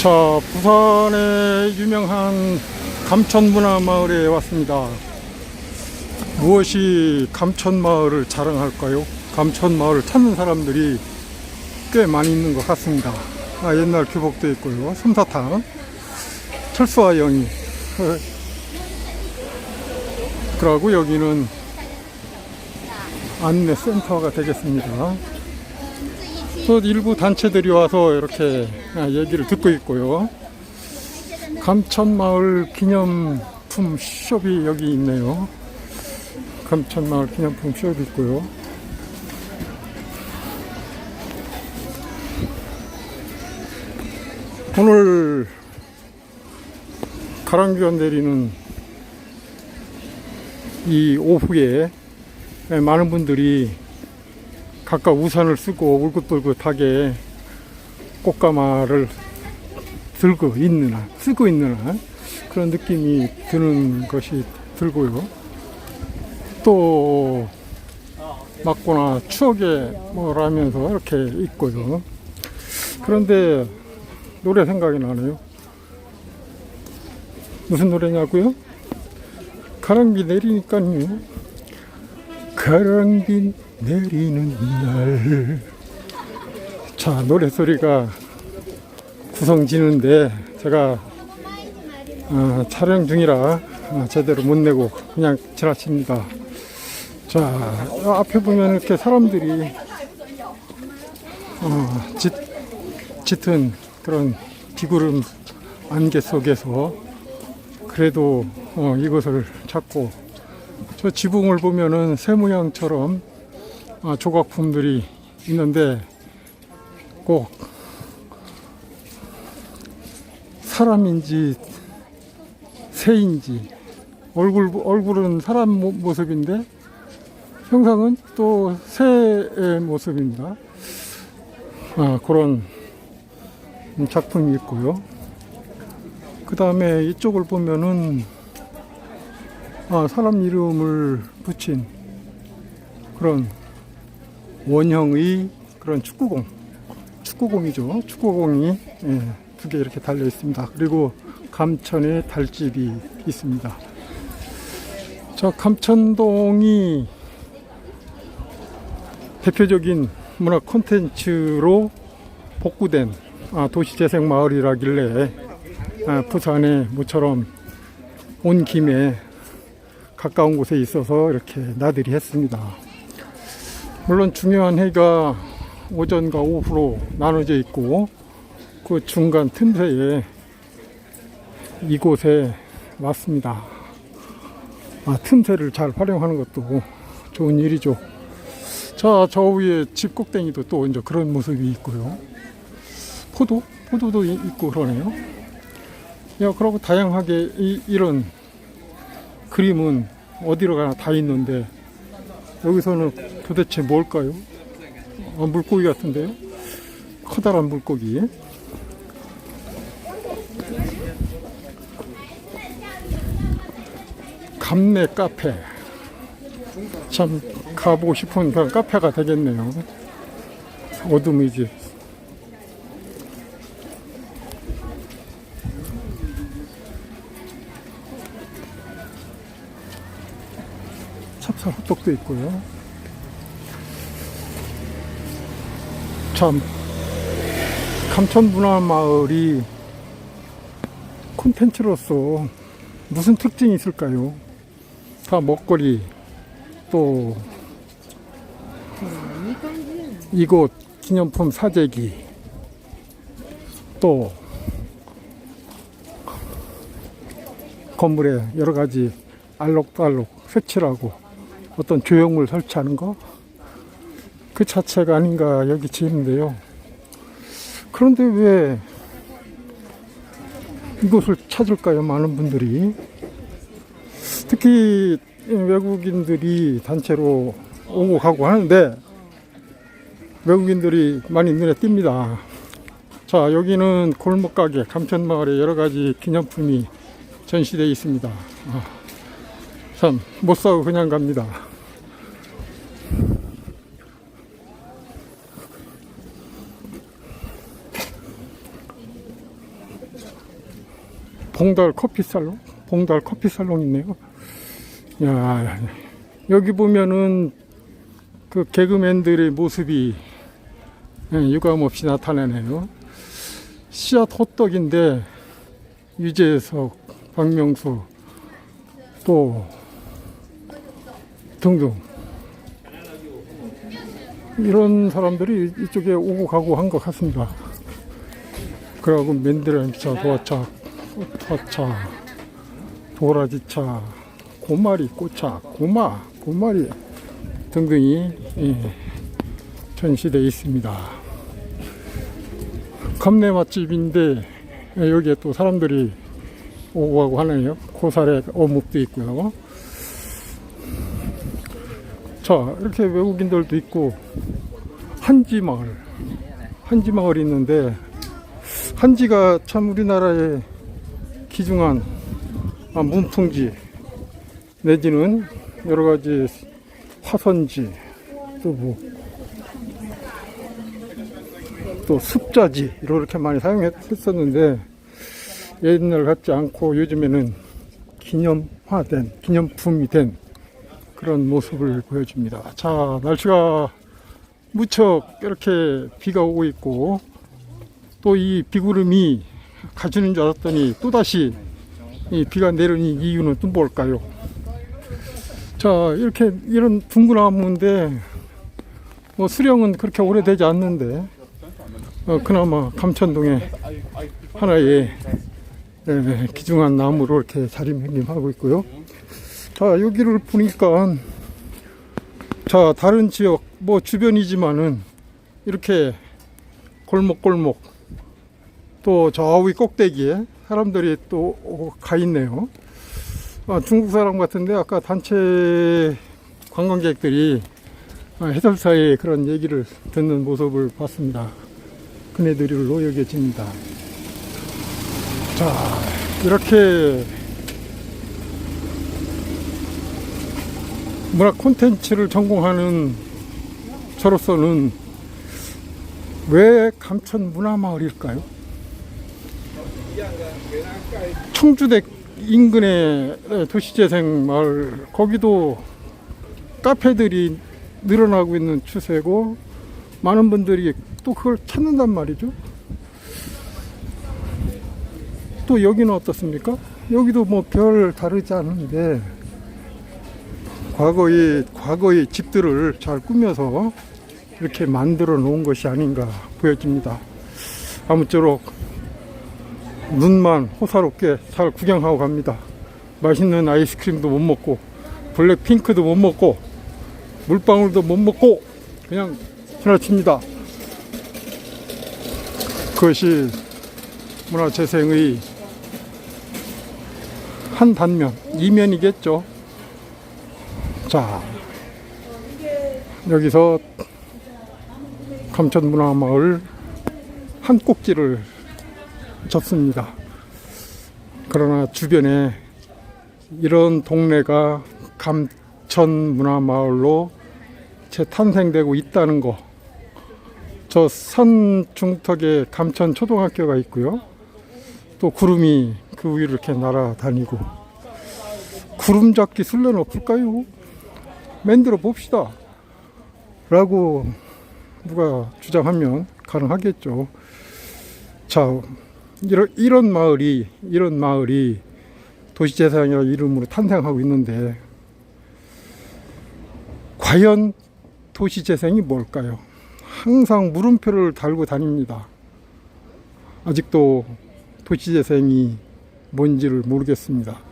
자, 부산의 유명한 감천문화마을에 왔습니다. 무엇이 감천마을을 자랑할까요? 감천마을을 찾는 사람들이 꽤 많이 있는 것 같습니다. 아, 옛날 교복도 있고요. 솜사탕, 철수와. 어, 그러고 여기는 안내센터가 되겠습니다. 또 일부 단체들이 와서 이렇게 아, 얘기를 듣고 있고요. 감천마을 기념품 숍이 여기 있네요. 감천마을 기념품 숍이 있고요. 오늘 가랑비가 내리는 이 오후에 많은 분들이 각각 우산을 쓰고 울긋불긋하게 꽃가마를 들고 있는 한, 쓰고 있는 한 그런 느낌이 드는 것이 들고요. 또 맞거나 추억에 뭐라면서 이렇게 있고요. 그런데 노래 생각이 나네요. 무슨 노래냐고요? 가랑비 내리니까요. 가랑비 내리는 날. 자, 노래소리가 구성지는데 제가 어, 촬영 중이라 어, 제대로 못 내고 그냥 지나칩니다. 자, 어, 앞에 보면 이렇게 사람들이 어, 짙, 짙은 그런 비구름 안개 속에서 그래도 어, 이것을 찾고 저 지붕을 보면은 새 모양처럼 아, 조각품들이 있는데 꼭 사람인지 새인지 얼굴 얼굴은 사람 모- 모습인데 형상은 또 새의 모습입니다. 아, 그런 작품이 있고요. 그 다음에 이쪽을 보면은 아, 사람 이름을 붙인 그런 원형의 그런 축구공. 축구공이죠. 축구공이 예, 두개 이렇게 달려 있습니다. 그리고 감천에 달집이 있습니다. 저 감천동이 대표적인 문화 콘텐츠로 복구된 아, 도시재생 마을이라길래 아, 부산에 모처럼 온 김에 가까운 곳에 있어서 이렇게 나들이 했습니다. 물론 중요한 해가 오전과 오후로 나눠져 있고 그 중간 틈새에 이곳에 왔습니다. 아, 틈새를 잘 활용하는 것도 좋은 일이죠. 자, 저 위에 집 꼭대기도 또 이제 그런 모습이 있고요. 포도? 포도도 이- 있고 그러네요. 야, 그러고 다양하게 이, 이런 그림은 어디로 가나 다 있는데 여기서는 도대체 뭘까요? 어, 물고기 같은데요? 커다란 물고기. 감내 카페. 참 가보고 싶은 그런 카페가 되겠네요. 어둠이지. 찹쌀 호떡도 있고요. 참 감천문화마을이 콘텐츠로서 무슨 특징이 있을까요? 다 먹거리 또 이곳 기념품 사재기 또 건물에 여러 가지 알록달록 색칠하고 어떤 조형물 설치하는 거 그 자체가 아닌가 여기 지는데요. 그런데 왜 이곳을 찾을까요? 많은 분들이 특히 외국인들이 단체로 오고 가고 하는데 외국인들이 많이 눈에 띕니다. 자 여기는 골목가게 감천마을에 여러 가지 기념품이 전시되어 있습니다. 아, 참 못 사고 그냥 갑니다. 봉달 커피 살롱? 봉달 커피 살롱 있네요. 야, 여기 보면은 그 개그맨들의 모습이 예, 유감없이 나타나네요. 씨앗 호떡인데 유재석, 박명수 또 등등 이런 사람들이 이쪽에 오고 가고 한 것 같습니다. 그러고 맨드라미차, 도화차, 토차, 도라지차, 고마리, 꽃차, 고마, 고마리 등등이 예, 전시되어 있습니다. 감내 맛집인데 예, 여기에 또 사람들이 오고 가고 하네요. 고사리 어묵도 있고요. 자, 이렇게 외국인들도 있고 한지 마을, 한지 마을이 있는데 한지가 참 우리나라의 귀중한 아, 문풍지 내지는 여러 가지 화선지 또 뭐 또 습자지 이렇게 많이 사용했었는데 옛날 같지 않고 요즘에는 기념화된 기념품이 된 그런 모습을 보여줍니다. 자 날씨가 무척 이렇게 비가 오고 있고 또 이 비구름이 가주는 줄 알았더니 또다시 이 비가 내리는 이유는 또 뭘까요? 자 이렇게 이런 둥그나무인데 뭐 수령은 그렇게 오래되지 않는데 어, 그나마 감천동에 하나의 예, 귀중한 나무로 이렇게 자리매김하고 있고요. 자 여기를 보니까 자 다른 지역 뭐 주변이지만은 이렇게 골목골목 또저위 꼭대기에 사람들이 또 가 있네요. 아, 중국 사람 같은데 아까 단체 관광객들이 아, 해설사에 그런 얘기를 듣는 모습을 봤습니다. 그네들로 여겨집니다. 자, 이렇게 문화 콘텐츠를 전공하는 저로서는 왜 감천 문화마을일까요? 청주대 인근의 도시재생 마을 거기도 카페들이 늘어나고 있는 추세고 많은 분들이 또 그걸 찾는단 말이죠. 또 여기는 어떻습니까? 여기도 뭐 별 다르지 않은데 과거의 과거의 집들을 잘 꾸며서 이렇게 만들어 놓은 것이 아닌가 보여집니다. 아무쪼록 눈만 호사롭게 잘 구경하고 갑니다. 맛있는 아이스크림도 못 먹고 블랙핑크도 못 먹고 물방울도 못 먹고 그냥 지나칩니다. 그것이 문화재생의 한 단면, 이면이겠죠. 자, 여기서 감천문화마을 한 꼭지를 졌습니다. 그러나 주변에 이런 동네가 감천 문화 마을로 재탄생되고 있다는 거. 저 산 중턱에 감천 초등학교가 있고요. 또 구름이 그 위를 이렇게 날아다니고. 구름 잡기 술래는 없을까요? 만들어 봅시다. 라고 누가 주장하면 가능하겠죠. 자, 이런, 이런 마을이, 이런 마을이 도시재생이라는 이름으로 탄생하고 있는데, 과연 도시재생이 뭘까요? 항상 물음표를 달고 다닙니다. 아직도 도시재생이 뭔지를 모르겠습니다.